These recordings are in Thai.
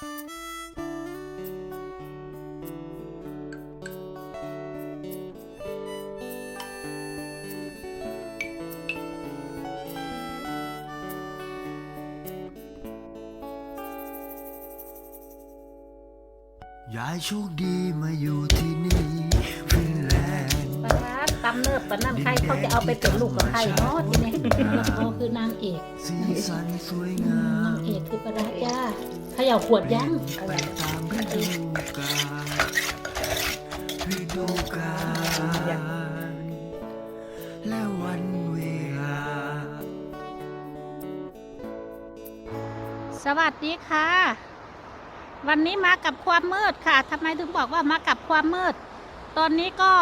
ยายโชคดีมาอยู่ที่นี่ฟินแลนด์ ปลาร้าตำเนิบปลานั่นใครเขาจะเอาไปเป็นลูกกับใครเนาะทีนี้ คือนางเอกสีสันสวยงานามงเอกคือปลาร้าจ้าเขย่าขวดยังไปตามฤดูกาลฤดูกาลและวันเวลา สวัสดีค่ะ วันนี้มากับความมืดค่ะทำไมถึงบอกว่ามากับความมืด ตอนนี้ก็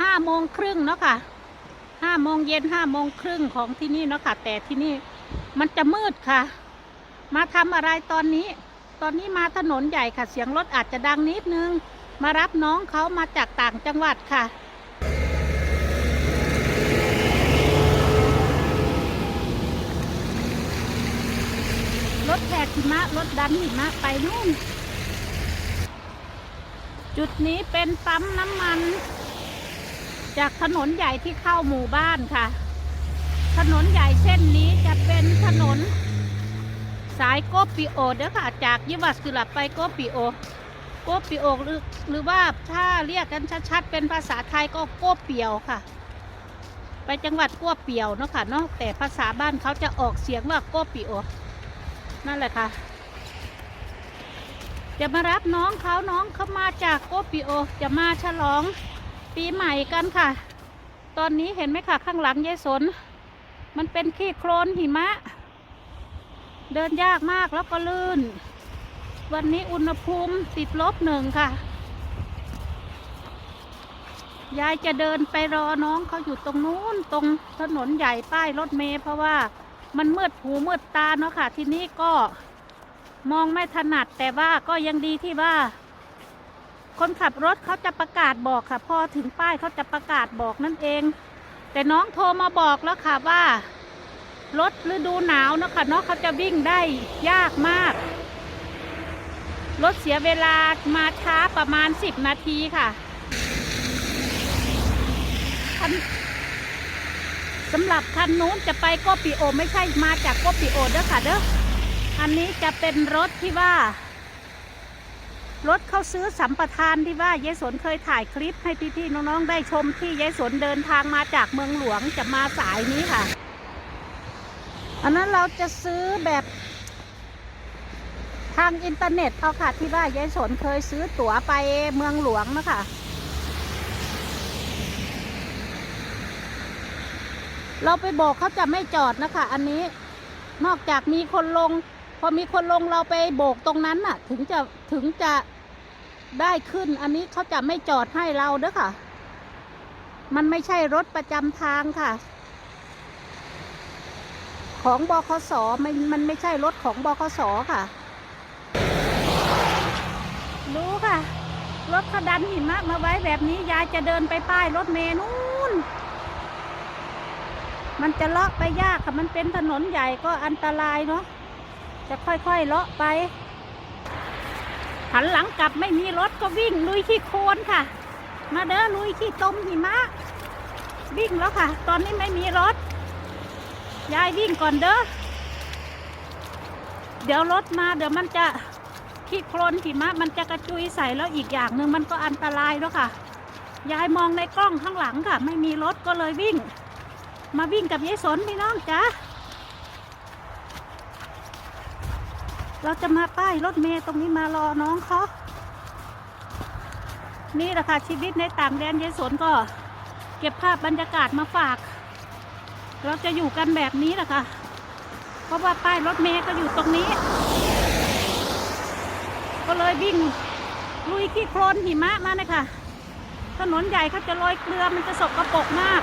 ห้าโมงครึ่งเนาะค่ะ ห้าโมงเย็นห้าโมงครึ่งของที่นี่เนาะค่ะ แต่ที่นี่มันจะมืดค่ะ มาทำอะไรตอนนี้ ตอนนี้มาถนนใหญ่ค่ะ เสียงรถอาจจะดังนิดนึง มารับน้องเขามาจากต่างจังหวัดค่ะรถแทกหิมะรถดันหิมะไปนู่น จุดนี้เป็นปั๊มน้ำมัน จากถนนใหญ่ที่เข้าหมู่บ้านค่ะ ถนนใหญ่เส้นนี้จะเป็นถนน สายโกปิโอเด้อค่ะ จากยิวัสกุลับไปโกปิโอโกปิโอหรือหรือว่าถ้าเรียกกันชัดๆเป็นภาษาไทยก็โกเปียวค่ะ ไปจังหวัดกัวเปียวเนาะค่ะเนาะแต่ภาษาบ้านเขาจะออกเสียงว่าโกปิโอนั่นแหละค่ะจะมารับน้องเขาน้องเขามาจากโกปิโอ จะมาฉลอง ปีใหม่กันค่ะ ตอนนี้เห็นไหมค่ะ ข้างหลังยายสน มันเป็นขี้โคลนหิมะ เดินยากมากแล้วก็ลื่น วันนี้อุณหภูมิติดลบหนึ่งค่ะ ยายจะเดินไปรอน้องเขาอยู่ตรงนู้นตรงถนนใหญ่ป้ายรถเมล์เพราะว่ามันมืดหูมืดตาเนาะค่ะ ที่นี้ก็มองไม่ถนัดแต่ว่าก็ยังดีที่ว่า คนขับรถเขาจะประกาศบอกค่ะ พอถึงป้ายเขาจะประกาศบอกนั่นเอง แต่น้องโทรมาบอกแล้วค่ะว่ารถฤดูหนาวเนาะค่ะเนาะเขาจะวิ่งได้ยากมาก รถเสียเวลามาช้าประมาณ 10 นาทีค่ะคันสำหรับคันนู้นจะไปโกปิโอ ไม่ใช่มาจากโกปิโอเด้อค่ะเด้ออันนี้จะเป็นรถที่ว่า รถเขาซื้อสัมปทานที่ว่ายายสนเคยถ่ายคลิปให้พี่ๆน้องๆได้ชมที่ยายสนเดินทางมาจากเมืองหลวงจะมาสายนี้ค่ะ อันนั้นเราจะซื้อแบบทางอินเทอร์เน็ตเอาค่ะที่ว่ายายสนเคยซื้อตั๋วไปเมืองหลวงนะคะเราไปบอกเขาจะไม่จอดนะคะ อันนี้นอกจากมีคนลง พอมีคนลงเราไปโบกตรงนั้นน่ะ ถึงจะถึงจะได้ขึ้น อันนี้เขาจะไม่จอดให้เราเด้อค่ะ มันไม่ใช่รถประจำทางค่ะ ของบคสมันมันไม่ใช่รถของบคสค่ะ รู้ค่ะ รถเขาดันหิมะมาไว้แบบนี้ยายจะเดินไปป้ายรถเมล์นู้นมันจะเลาะไปยากค่ะ มันเป็นถนนใหญ่ก็อันตรายเนาะ จะค่อยๆเลาะไป หันหลังกลับไม่มีรถก็วิ่งลุยขี้โคลนค่ะ มาเด้อลุยขี้ตมหิมะ วิ่งแล้วค่ะ ตอนนี้ไม่มีรถ ยายวิ่งก่อนเด้อ เดี๋ยวรถมาเดี๋ยวมันจะขี้โคลนหิมะมันจะกระจุยใส่แล้วอีกอย่างหนึ่งมันก็อันตรายแล้วค่ะ ยายมองในกล้องข้างหลังค่ะ ไม่มีรถก็เลยวิ่ง มาวิ่งกับยายสนพี่น้องจ้า เราจะมาป้ายรถเมย์ตรงนี้มารอน้องเขานี่แหละค่ะชีวิตในต่างแดนยายสนก็ เก็บภาพบรรยากาศมาฝาก เราจะอยู่กันแบบนี้แหละค่ะ เพราะว่าป้ายรถเมย์ก็อยู่ตรงนี้ ก็เลยวิ่งลุยขี้โคลนหิมะมาเลยค่ะ ถนนใหญ่เขาจะโรยเกลือมันจะสกปรกมาก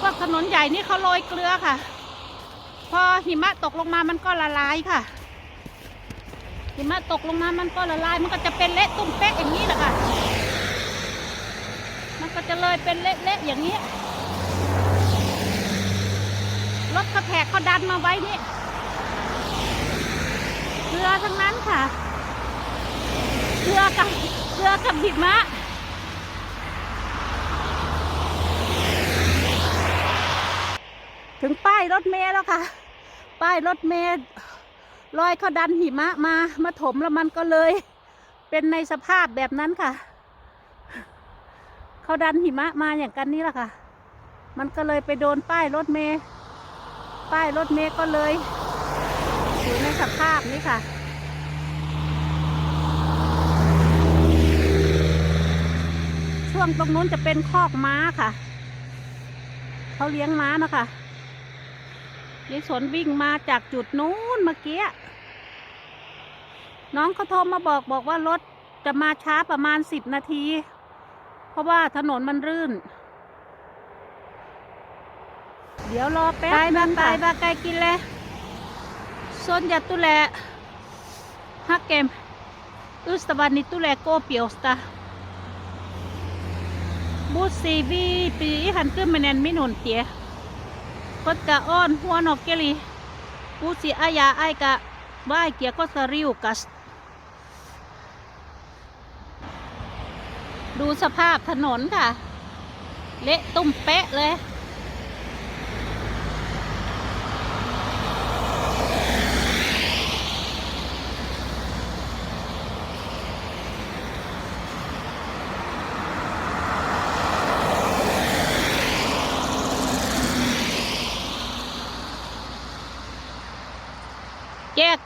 พวกถนนใหญ่นี่เขาโรยเกลือค่ะ พอหิมะตกลงมามันก็ละลายค่ะ หิมะตกลงมามันก็ละลาย มันก็จะเป็นเละตุ้มเป๊ะอย่างนี้แหละค่ะ มันก็จะเลยเป็นเละๆอย่างนี้ รถกระแทกเขาดันมาไว้นี่เรือทั้งนั้นค่ะเรือกับเรือกับหิมะถึงป้ายรถเมล์แล้วค่ะ ป้ายรถเมล์ลอยเขาดันหิมะมามาถมแล้วมันก็เลย เป็นในสภาพแบบนั้นค่ะ เขาดันหิมะมาอย่างกันนี้แหละค่ะ มันก็เลยไปโดนป้ายรถเมล์ป้ายรถเมล์ก็เลยอยู่ในสภาพนี้ค่ะช่วงตรงนู้นจะเป็นคอกม้าค่ะ เขาเลี้ยงม้านะคะ ยายสนวิ่งมาจากจุดนู้นเมื่อกี้ น้องเขาโทรมาบอกบอกว่ารถจะมาช้าประมาณสิบนาที เพราะว่าถนนมันรื่น เดี๋ยวรอแป๊บนึงไปบาไกกินเลยซนยาตุแลฮักเกมอุสตวันนิตุแลโกเปียวสตาบูซีบีปีหันขึ้นมาแนนไม่หนุนเตีย ก็จะอ้อนหัวนอกเกลีบูซีอายาไอกะบ่ายเกียก็สริวกัส ดูสภาพถนนค่ะ เละตุ้มเป๊ะเลย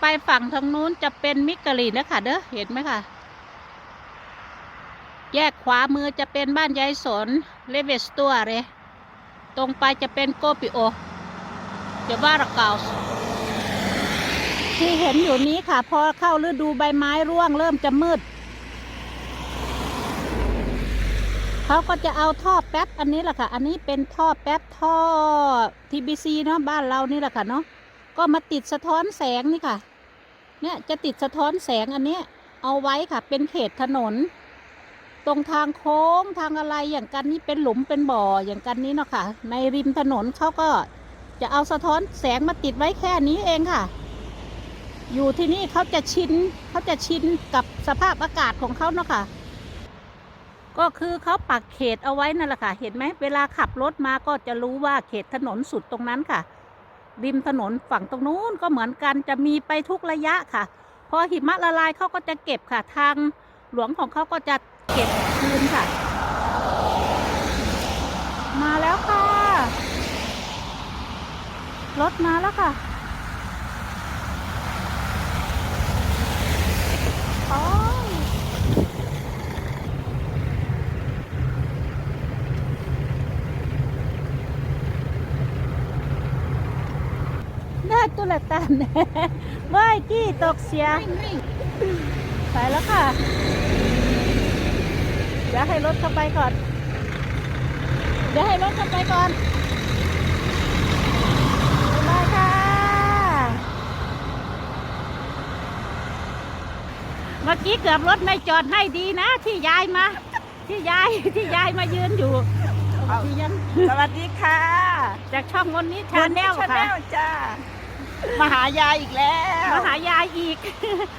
ไปฝั่งทางนู้นจะเป็นมิกะลีนะคะเด้อเห็นไหมคะแยกขวามือจะเป็นบ้านยายสนเลเวสตัวเลยตรงไปจะเป็นโกปิโอเดี๋ยวว่าระเกาที่เห็นอยู่นี้ค่ะ พอเข้าฤดูใบไม้ร่วงเริ่มจะมืด เขาก็จะเอาท่อแป๊บอันนี้แหละค่ะ อันนี้เป็นท่อแป๊บท่อ TBC เนาะบ้านเรานี่แหละค่ะเนาะก็มาติดสะท้อนแสงนี่ค่ะ เนี่ยจะติดสะท้อนแสงอันเนี้ยเอาไว้ค่ะ เป็นเขตถนน ตรงทางโค้งทางอะไรอย่างกันนี้เป็นหลุมเป็นบ่ออย่างกันนี้เนาะค่ะ ในริมถนนเขาก็จะเอาสะท้อนแสงมาติดไว้แค่นี้เองค่ะ อยู่ที่นี่เขาจะชินเขาจะชินกับสภาพอากาศของเขาเนาะค่ะ ก็คือเขาปักเขตเอาไว้นั่นแหละค่ะ เห็นไหมเวลาขับรถมาก็จะรู้ว่าเขตถนนสุดตรงนั้นค่ะ ริมถนนฝั่งตรงนู้นก็เหมือนกันจะมีไปทุกระยะค่ะ พอหิมะละลายเขาก็จะเก็บค่ะ ทางหลวงของเขาก็จะเก็บคืนค่ะ มาแล้วค่ะ รถมาแล้วค่ะโอ้ย ได้ตุลตันว่ายกี้ตกเสีย ไปแล้วค่ะ เดี๋ยวให้รถเข้าไปก่อน เดี๋ยวให้รถเข้าไปก่อนบ๊ายบายค่ะ เมื่อกี้เกือบรถไม่จอดให้ดีนะ ที่ยายมา ที่ยายที่ยายมายืนอยู่ที่ยังสวัสดีค่ะ จากช่องมนนี้ชาแนลชาแนค่ะลจ้า มาหายายอีกแล้ว มาหายายอีก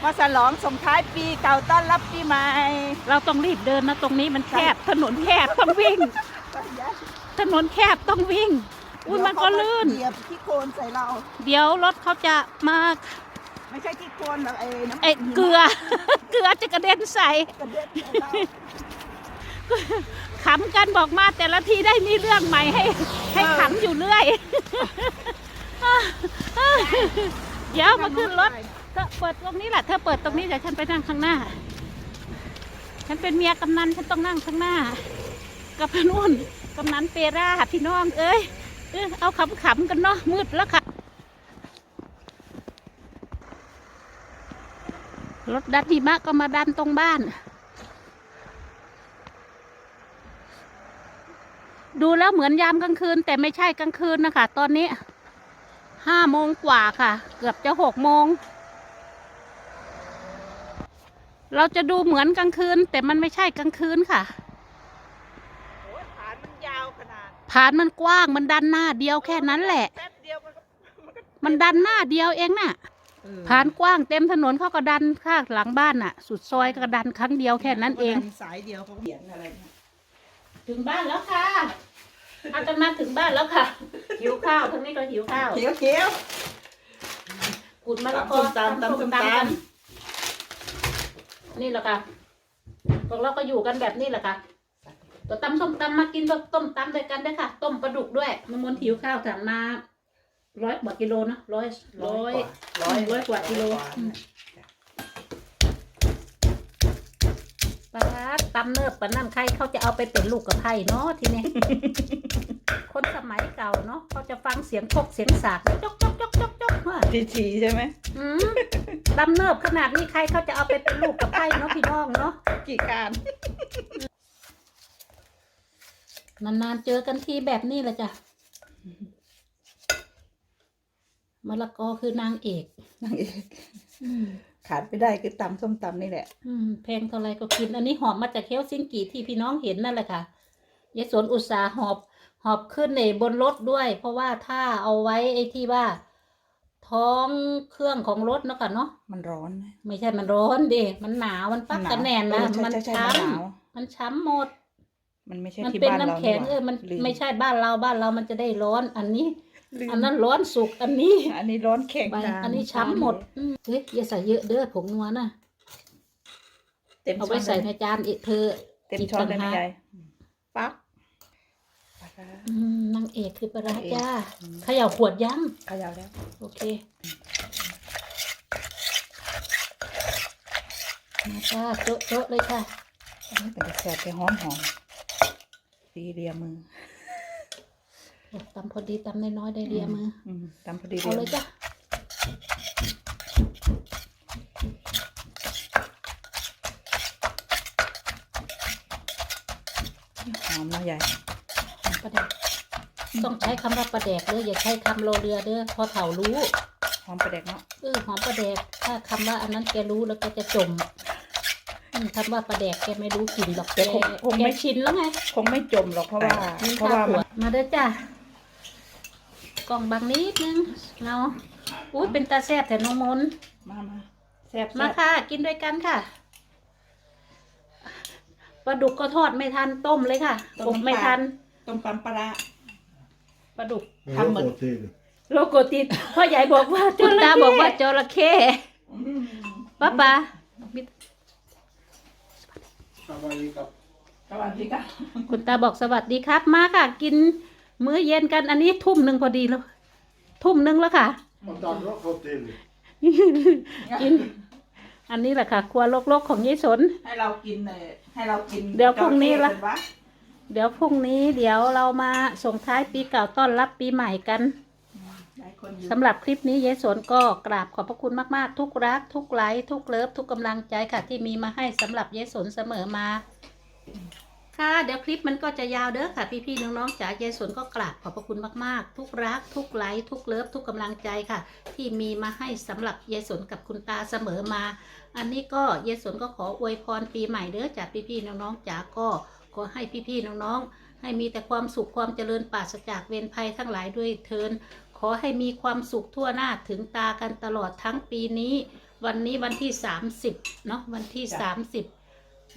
มาฉลองส่งท้ายปีเก่าต้อนรับปีใหม่ เราต้องรีบเดินนะตรงนี้มันแคบถนนแคบต้องวิ่ง ถนนแคบต้องวิ่ง อุ้ยมันก็ลื่นเหยียบที่โคลนใส่เรา เดี๋ยวรถเขาจะมา ไม่ใช่ที่โคลนหรอกไอ้น้ำเอ้ยเกลือ เกลือจะกระเด็นใส่กระเด็นใส่เราขำกันบอกมาแต่ละทีได้มีเรื่องใหม่ให้ ให้ขำอยู่เรื่อย เดี๋ยวมาขึ้นรถเธอเปิดตรงนี้แหละเธอเปิดตรงนี้เดี๋ยวฉันไปนั่งข้างหน้า ฉันเป็นเมียกำนันฉันต้องนั่งข้างหน้า กับพนุ่นกำนันเปร่าพี่น้อง เอ้ยเอ้ยเอาขำๆกันเนาะมืดแล้วค่ะ รถดันหิมะก็มาดันตรงบ้าน ดูแล้วเหมือนยามกลางคืน แต่ไม่ใช่กลางคืนนะคะตอนนี้ ห้าโมงกว่าค่ะ เกือบจะหกโมง เราจะดูเหมือนกลางคืน แต่มันไม่ใช่กลางคืนค่ะโอ้ยฐานมันยาวขนาดผ่านมันกว้างมันดันหน้าเดียวแค่นั้นแหละ แป๊บเดียวมันก็มันก็มันดันหน้าเดียวเองน่ะเออผ่านกว้างเต็มถนนเขาก็ดันข้างหลังบ้านน่ะ สุดซอยก็ดันครั้งเดียวแค่นั้นเอง สายเดียวเขาก็เขียนอะไรเนี่ยถึงบ้านแล้วค่ะ อาตมาถึงบ้านแล้วค่ะ หิวข้าวทั้งนี้ก็หิวข้าวเขียวเขียวกุดมะละกอตำส้มตำตำส้มตำ กันนี่แหละค่ะพวกเราก็อยู่กันแบบนี้แหละค่ะตัวตำส้มตำมากินต้มต้มตำด้วยกันด้วยค่ะ ต้มปลาดุกด้วยมามนหิวข้าวถังมาร้อยกว่ากิโลเนอะร้อยร้อยร้อย ร้อยกว่ากิโล อืม ปลาตำเนิบปะนั่นใครเขาจะเอาไปเป็นลูกกับไผ่เนาะทีนี้คนสมัยเก่าเนาะเขาจะฟังเสียงพกเสียงสากจกจกจกจกจกว่าทีทีใช่ไหมอืมตำเนิบขนาดนี้ใครเขาจะเอาไปเป็นลูกกับไผ่เนาะพี่น้องเนาะกี่การนานๆเจอกันทีแบบนี้แหละจ้ะมะละกอคือนางเอกนางเอกอืม ขาดไม่ได้คือตำส้มตำนี่แหละ อืมแพงเท่าไรก็กิน อันนี้หอบมาจากเฮลซิงกิที่พี่น้องเห็นนั่นแหละค่ะยายสนอุตสาห์หอบ หอบขึ้นในบนรถด้วย เพราะว่าถ้าเอาไว้ไอ้ที่ว่า ท้องเครื่องของรถเนาะค่ะเนาะมันร้อนนะไม่ใช่มันร้อนดิมันหนาวมันปักกันแน่นนะเออใช่มันใช่ใช่ช้มันหนาวำมันช้ำหมด มันไม่ใช่มันที่เป็นบ้านเราน้ำแข็งหเออมันลืไม่ใช่บ้านเราบ้านเรามันจะได้ร้อน อันนี้ลืม อันนั้นร้อนสุกอันนี้อันนี้ร้อนแข็งใบจาอันนี้ช้ำหมดอืมเฮ้ยอย่าใส่เยอะเด้อผงนัวนะเต็มเอาช้ไว้อนใส่เลในยจานอีกเธอเต็มช้อนเลยไหมยายปั๊บอืมนางเอกคือปลาร้านางเอก จ้าอืมเขย่าขวดยังเขยาวแล้ว โอเคมาจ้าโจ๊ะโจ๊ะเลยค่ะ อันนี้เป็นแสบไปหอมหอมตีเรียมือโอ้ ตำพอดีตำน้อยๆได้เรียมืออืมตำพอดีเอาเลยจ้ะหอมนะยายประแดกต้องใช้คำว่าประแดกเด้ออย่าใช้คำโรเรือเด้อพอเถารู้หอมประเด็กเนาะเออหอมประแดกถ้าคำว่าอันนั้นแกรู้แล้วแกจะจมอืมคำว่าประแดกแกไม่รู้กลิ่นหรอกแกแกชินแล้วไง คงไม่จมหรอกเพราะว่านี่เพราะข้าว่าขมัวนดมาเด้อจ้ะ กล่องบางนิดนึงเอาอุ้ยเป็นตาแซ่บแต่นองมนต์มามาแซ่บมาแซ่บค่ะ กินด้วยกันค่ะปลาดุกก็ทอดไม่ทันต้มเลยค่ะอบไม่ทันต้มปลาปลาร้าปลาดุกทำเหมือนโลโกติดพ่อใหญ่บอกว่าจุนตาบอกว่าจระเข้ป้าป้ามิสวัสดีค่ะคุณตาบอกสวัสดีครับ มาค่ะกิน มื้อเย็นกันอันนี้ทุ่มหนึ่งพอดีแล้ว ทุ่มหนึ่งแล้วค่ะ Man tar nog hotell. กิน อันนี้แหละค่ะ ครัวโลกๆของยายสน ให้เรากินเลยให้เรากินเดี๋ยวพรุ่งนี้ละจรเข้เป็วเดี๋ยวพรุ่งนี้เดี๋ยวเรามาส่งท้ายปีเก่าต้อนรับปีใหม่กัน หลายคนอยู่สำหรับคลิปนี้ยายสนก็กราบขอบพระคุณมาก ๆ ทุกรัก ทุกไลค์ทุกเลิฟทุกกำลังใจค่ะที่มีมาให้สำหรับยายสนเสมอมา ค่ะ เดี๋ยวคลิปมันก็จะยาวเด้อค่ะ พี่ๆน้องๆจ๋ายายสนก็กราบขอบพระคุณมากๆ ทุกรัก ทุกไลค์ทุกเลิฟทุกกำลังใจค่ะ ที่มีมาให้สำหรับยายสนกับคุณตาเสมอมา อันนี้ก็ยายสนก็ขออวยพรปีใหม่เด้อจากพี่ๆน้องๆจ๋าก็ขอให้พี่ๆน้องๆ ให้มีแต่ความสุขความเจริญปราศจากเวรภัยทั้งหลายด้วยเทินขอให้มีความสุขทั่วหน้าถึงตากันตลอดทั้งปีนี้ วันนี้วันที่ 30เนาะวันที่ 30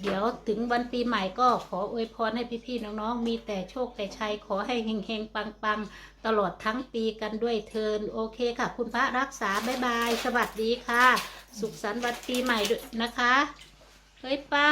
เดี๋ยวถึงวันปีใหม่ก็ขออวยพรให้พี่ๆน้องๆ มีแต่โชคแต่ชัยขอให้เฮงๆ ปังๆ ตลอดทั้งปีกันด้วยเทินโอเคค่ะ คุณพระรักษาบ๊ายบาย สวัสดีค่ะ สุขสันต์วันปีใหม่ด้วยนะคะ เฮ้ยป้า